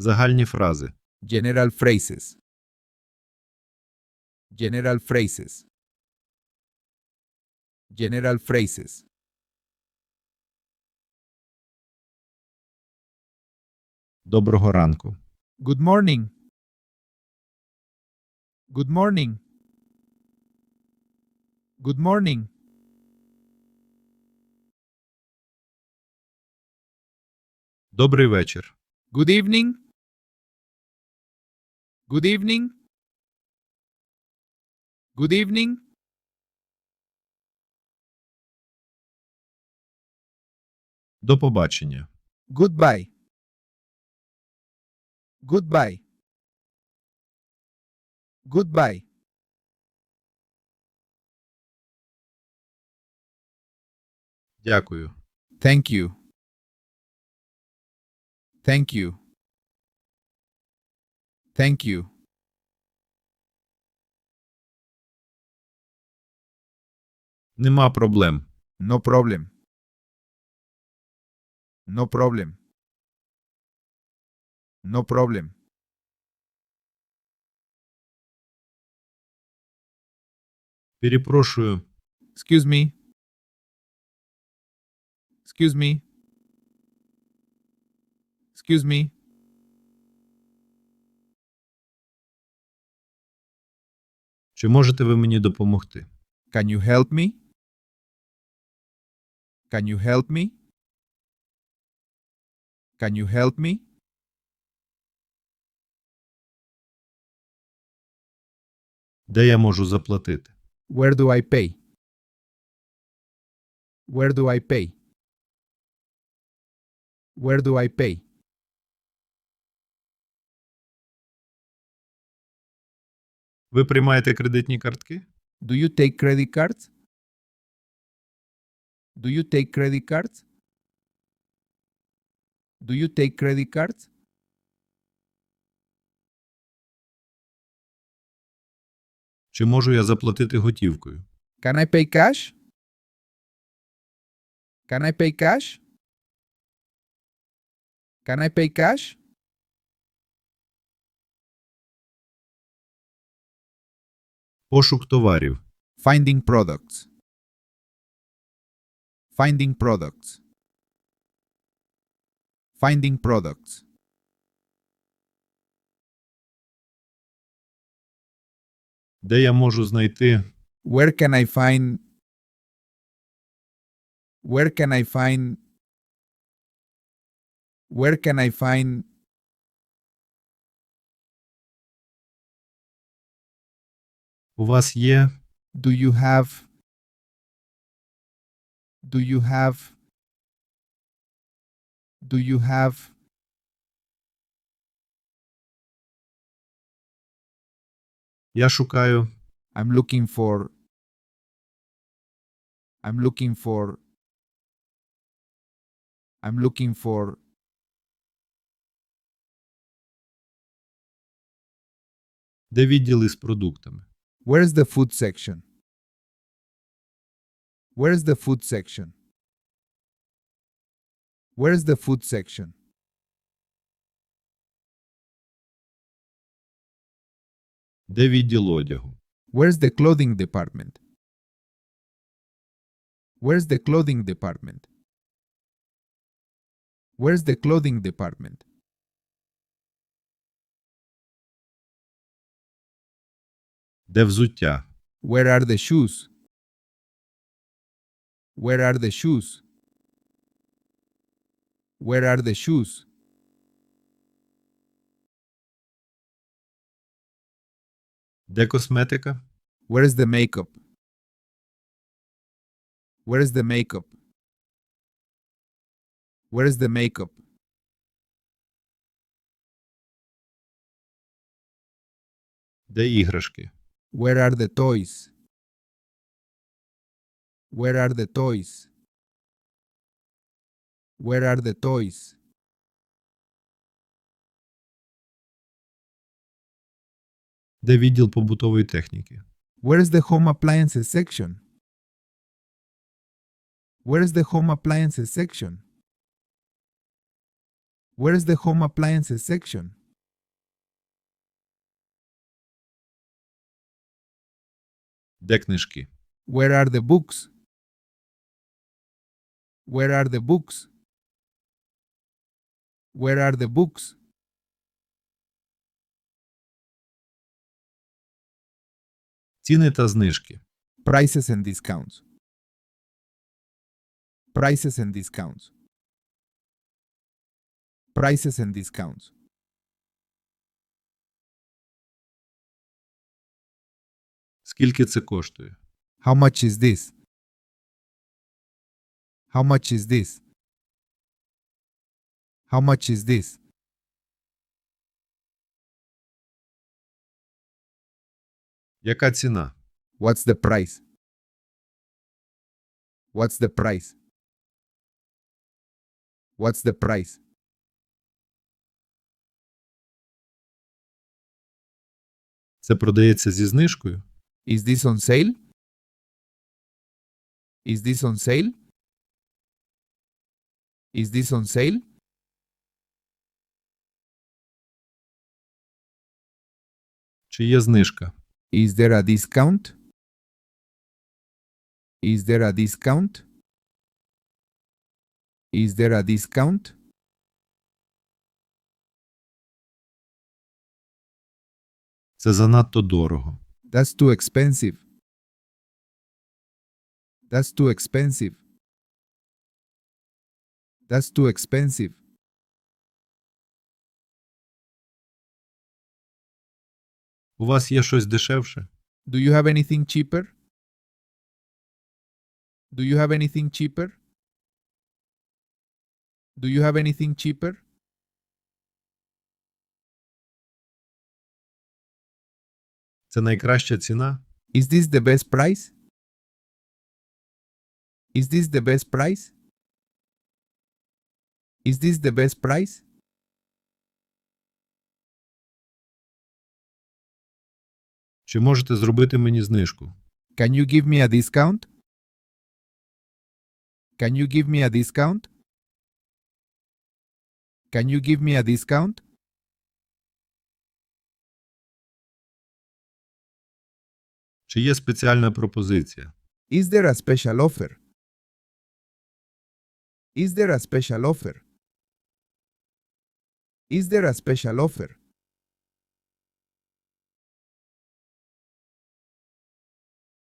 Загальні фрази. General phrases. General phrases. General phrases. Доброго ранку. Good morning. Good morning. Good morning. Добрий вечір. Good evening. Good evening. Good evening. До побачення. Goodbye. Goodbye. Goodbye. Дякую. Thank you. Thank you. Thank you. Нема проблем. No problem. No problem. No problem. Перепрошую. Excuse me. Excuse me. Excuse me. Чи можете ви мені допомогти? Can you help me? Can you help me? Can you help me? Де я можу заплатити? Where do I pay? Where do I pay? Where do I pay? Ви приймаєте кредитні картки? Do you take credit cards? Do you take credit cards? Do you take credit cards? Чи можу я заплатити готівкою? Can I pay cash? Can I pay cash? Can I pay cash? Пошук товарів. Finding products. Finding products. Finding products. Де я можу знайти? Where can I find Where can I find Where can I find У вас є Do you have Do you have Do you have Я шукаю. I'm looking for I'm looking for I'm looking for Де відділи з продуктами? Where's the food section? Where's the food section? Where's the food section? Де відділ одягу? Where's the clothing department? Where's the clothing department? Where's the clothing department? Де взуття? Where are the shoes? Where are the shoes? Where are the shoes? Де косметика? Where's the makeup? Where's the makeup? Where's the makeup? Де іграшки? Where are the toys? Where are the toys? Where are the toys? Де відділ побутової техніки? Where is the home appliances section? Where is the home appliances section? Where's the home appliances section? Де книжки? Where are the books? Where are the books? Where are the books? Ціни та знижки. Prices and discounts. Prices and discounts. Prices and discounts. Скільки це коштує? How much is this? How much is this? How much is this? Яка ціна? What's the price? What's the price? What's the price? Це продається зі знижкою? Is this on sale? Is this on sale? Is this on sale? Чи є знижка? Is there a discount? Is there a discount? Is there a discount? Це занадто дорого. That's too expensive. That's too expensive. That's too expensive. У вас є щось дешевше? Do you have anything cheaper? Do you have anything cheaper? Do you have anything cheaper? Це найкраща ціна? Is this the best price? Is this the best price? Is this the best price? Чи можете зробити мені знижку? Can you give me a discount? Can you give me a discount? Can you give me a discount? Чи є спеціальна пропозиція? Is there a special offer? Is there a special offer? Is there a special offer?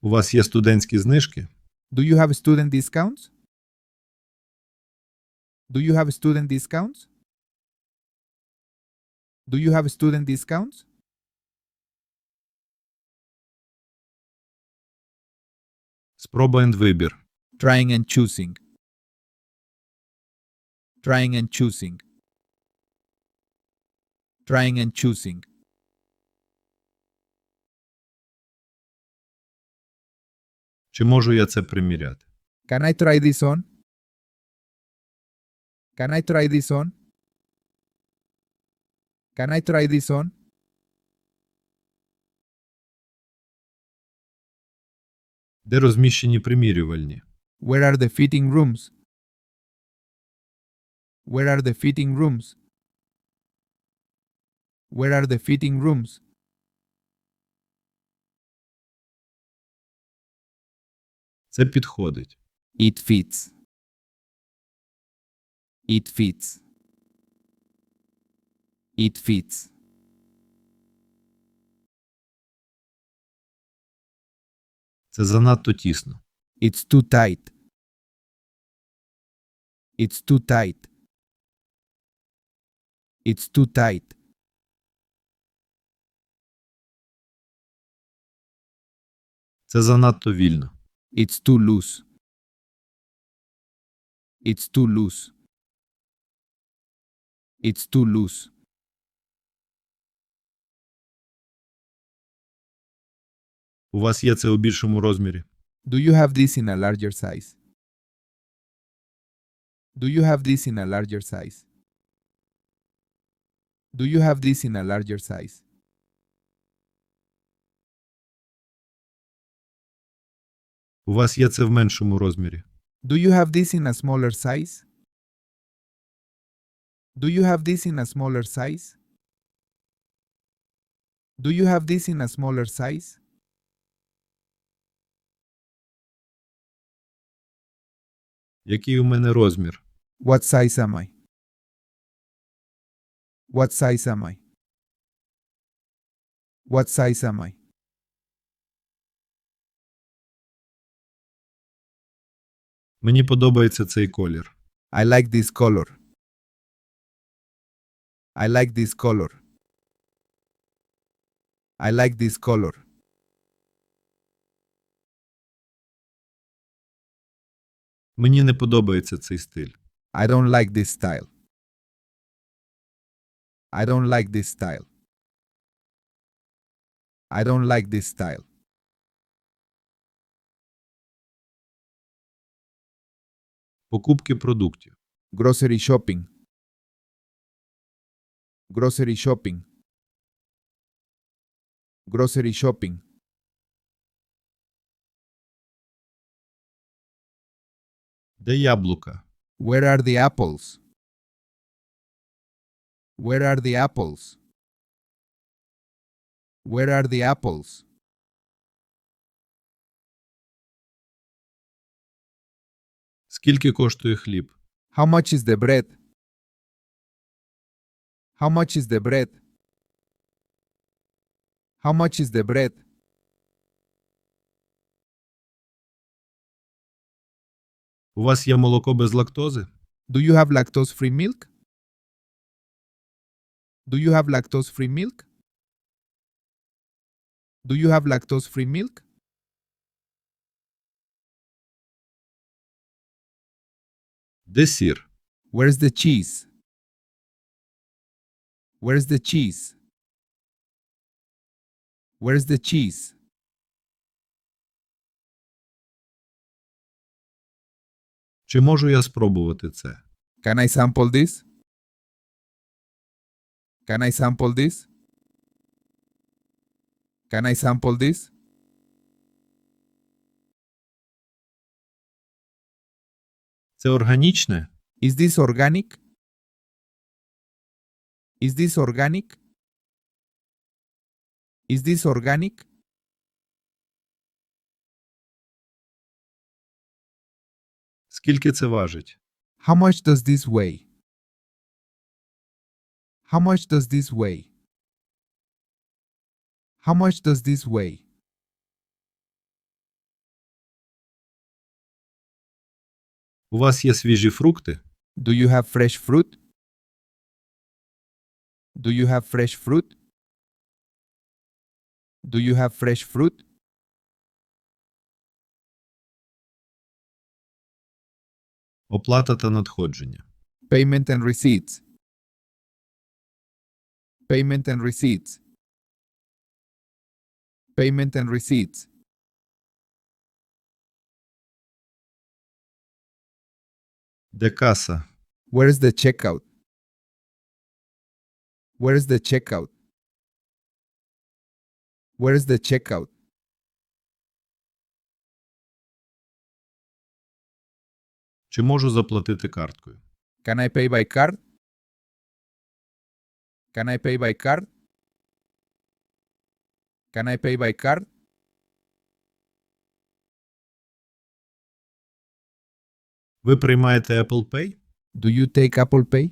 У вас є студентські знижки? Do you have student discounts? Do you have student discounts? Do you have student discounts? Спроба and вибір. Trying and choosing. Trying and choosing. Trying and choosing. Чи можу я це приміряти? Can I try this on? Can I try this on? Can I try this on? Де розміщені примірювальні? Where are the fitting rooms? Where are the fitting rooms? Where are the fitting rooms? Це підходить. It fits. It fits. It fits. Це занадто тісно. It's too tight. It's too tight. It's too tight. Це занадто вільно. It's too loose. It's too loose. It's too loose. У вас є це у більшому розмірі. Do you have this in a larger size? Do you have this in a larger size? Do you have this in a larger size? У вас є це в меншому розмірі. Do you have this in a smaller size? Do you have this in a smaller size? Do you have this in a smaller size? Який у мене розмір? What size am I? What size am I? What size am I? Мені подобається цей колір. I like this color. I like this color. I like this color. Мені не подобається цей стиль. I don't like this style. I don't like this style. I don't like this style. Покупки продуктів. Grocery shopping. Grocery shopping. Grocery shopping. Де яблука? Where are the apples? Where are the apples? Where are the apples? Скільки коштує хліб? How much is the bread? How much is the bread? How much is the bread? У вас є молоко без лактози? Do you have lactose free milk? Do you have lactose free milk? Do you have lactose free milk? Де сір? Where's the cheese? Where's the cheese? Where's the cheese? Чи можу я спробувати це? Can I sample this? Can I sample this? Can I sample this? Це органічне? Is this organic? Is this organic? Is this organic? Скільки це важить? How much does this weigh? How much does this weigh? How much does this weigh? У вас є свіжі фрукти? Do you have fresh fruit? Do you have fresh fruit? Do you have fresh fruit? Оплата та надходження. Payment and receipts. Payment and receipts. Payment and receipts. Де каса? Where's the checkout? Where's the checkout? Where's the checkout? Чи можу заплатити карткою? Can I pay by card? Can I pay by card? Can I pay by card? Ви приймаєте Apple Pay? Do you take Apple Pay?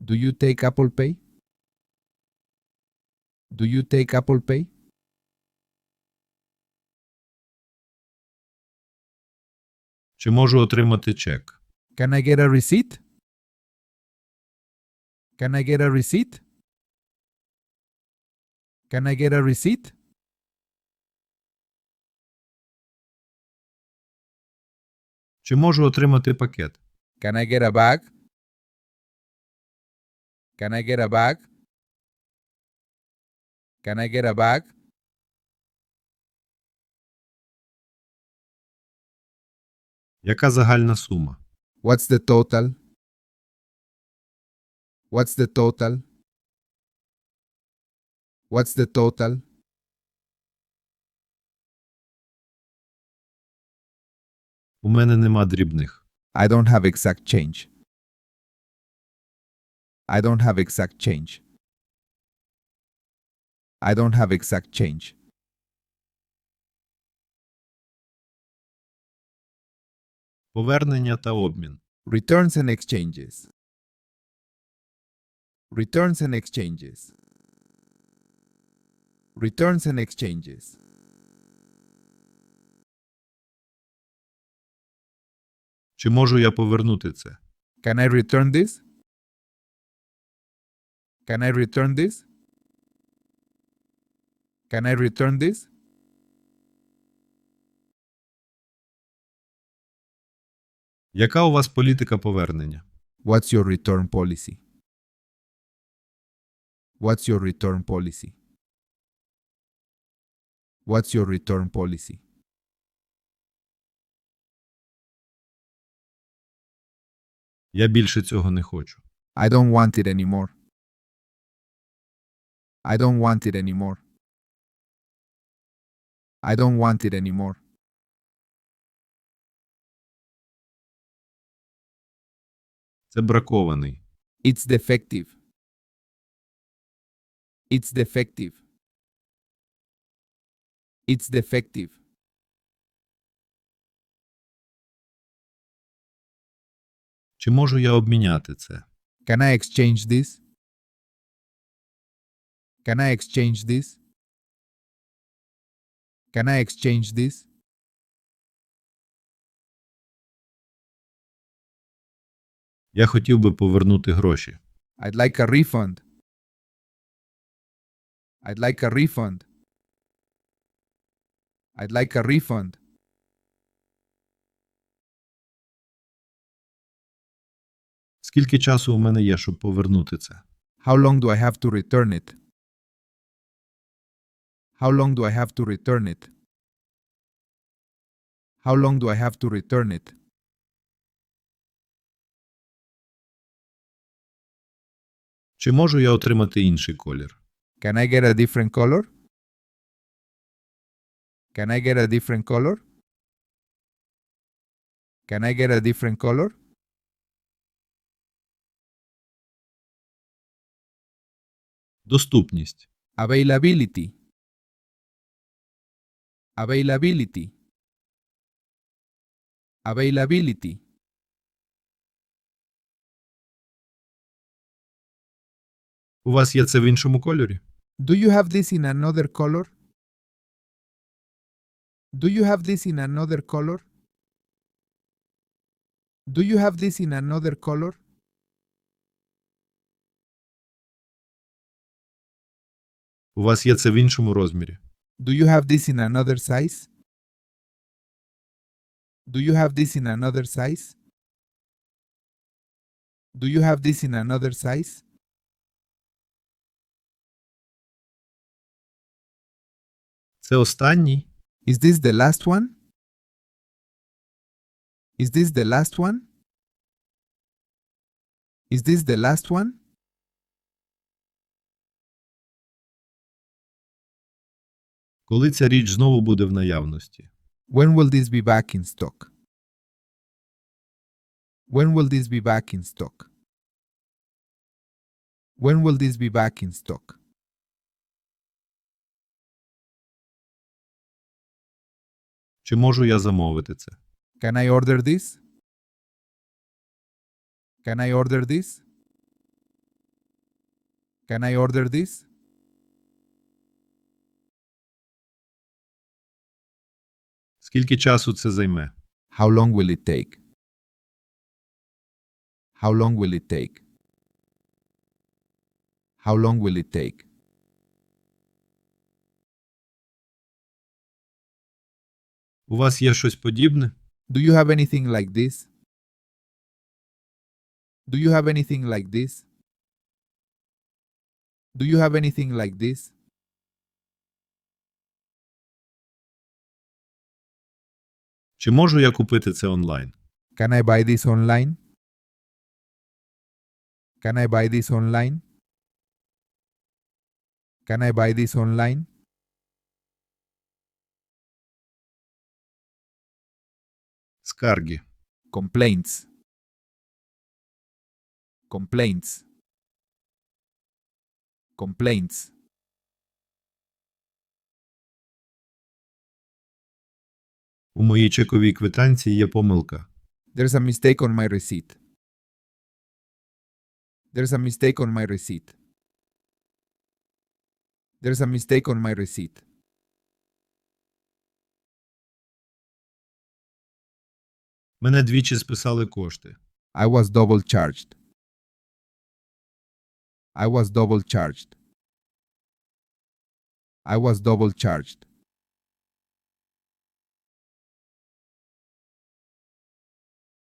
Do you take Apple Pay? Do you take Apple Pay? Чи можу отримати чек? Can I get a receipt? Can I get a receipt? Can I get a receipt? Чи можу отримати пакет? Can I get a bag? Can I get a bag? Can I get a bag? Яка загальна сума? What's the total? What's the total? What's the total? У мене нема дрібних. I don't have exact change. I don't have exact change. I don't have exact change. Повернення та обмін. Returns and exchanges. Returns and exchanges. Returns and exchanges. Чи можу я повернути це? Can I return this? Can I return this? Can I return this? Яка у вас політика повернення? What's your return policy? What's your return policy? What's your return policy? Я більше цього не хочу. I don't want it anymore. I don't want it anymore. I don't want it anymore. Це бракований. It's defective. It's defective. It's defective. Чи можу я обміняти це? Can I exchange this? Can I exchange this? Can I exchange this? Я хотів би повернути гроші. I'd like a refund. I'd like a refund. I'd like a refund. Скільки часу у мене є, щоб повернути це? How long do I have to return it? How long do I have to return it? How long do I have to return it? Чи можу я отримати інший колір? Can I get a different color? Can I get a different color? Can I get a different color? Доступність. Availability. Availability. Availability. У вас є це в іншому кольорі? Do you have this in another color? Do you have this in another color? Do you have this in another color? У вас є це в іншому розмірі? Do you have this in another size? Do you have this in another size? Do you have this in another size? Це останній? Is this the last one? Is this the last one? Is this the last one? Коли ця річ знову буде в наявності? When will this be back in stock? When will this be back in stock? When will this be back in stock? Чи можу я замовити це? Can I order this? Can I order this? Can I order this? Скільки часу це займе? How long will it take? How long will it take? How long will it take? У вас є щось подібне? Do you have anything like this? Do you have anything like this? Do you have anything like this? Чи можу я купити це онлайн? Can I buy this online? Can I buy this online? Can I buy this online? Скарги. Complaints. Complaints. Complaints. У моїй чековій квитанції є помилка. There's a mistake on my receipt. There's a mistake on my receipt. There's a mistake on my receipt. Мене двічі списали кошти. I was double charged. I was double charged. I was double charged.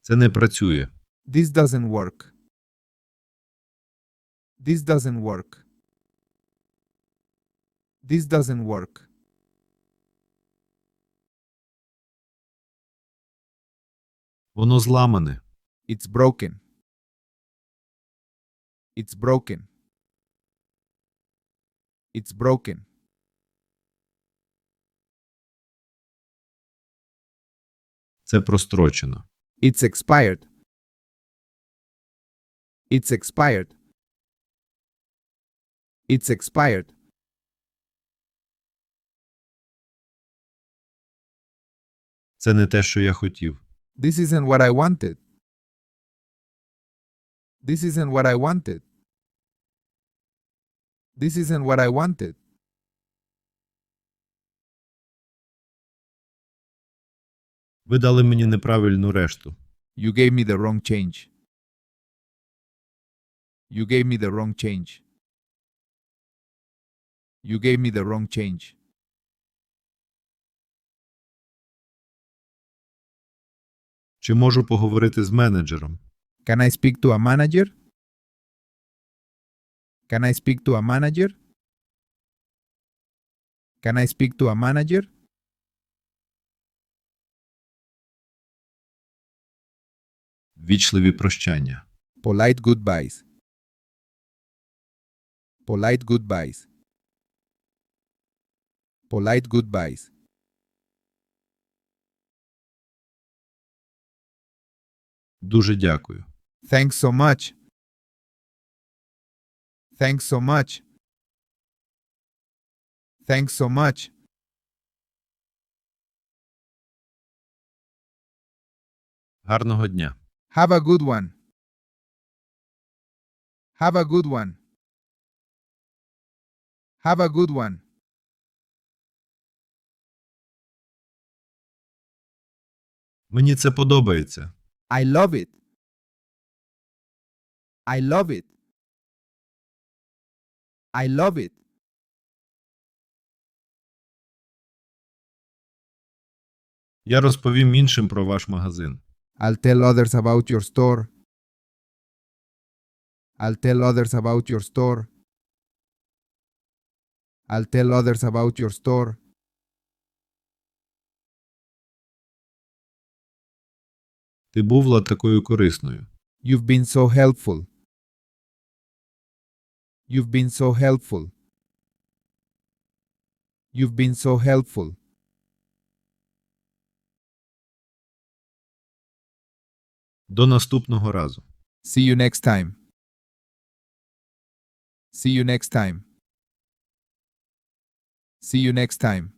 Це не працює. This doesn't work. This doesn't work. This doesn't work. Воно зламане. It's broken. It's broken. It's broken. Це прострочено. It's expired. It's expired. It's expired. Це не те, що я хотів. This isn't what I wanted. This isn't what I wanted. This isn't what I wanted. Ви дали мені неправильну решту. You gave me the wrong change. You gave me the wrong change. You gave me the wrong change. Чи можу поговорити з менеджером? Can I speak to a manager? Can I speak to a manager? Can I speak to a manager? Вічливі прощання. Polite goodbyes. Polite goodbyes. Polite goodbyes. Дуже дякую. Thanks so much. Thanks so much. Thanks so much. Гарного дня. Have a good one. Have a good one. Have a good one. Мені це подобається. I love it. I love it. I love it. Я розповім іншим про ваш магазин. I'll tell others about your store. I'll tell others about your store. I'll tell others about your store. Ти була такою корисною. You've been so helpful. You've been so helpful. You've been so helpful. До наступного разу. See you next time. See you next time. See you next time.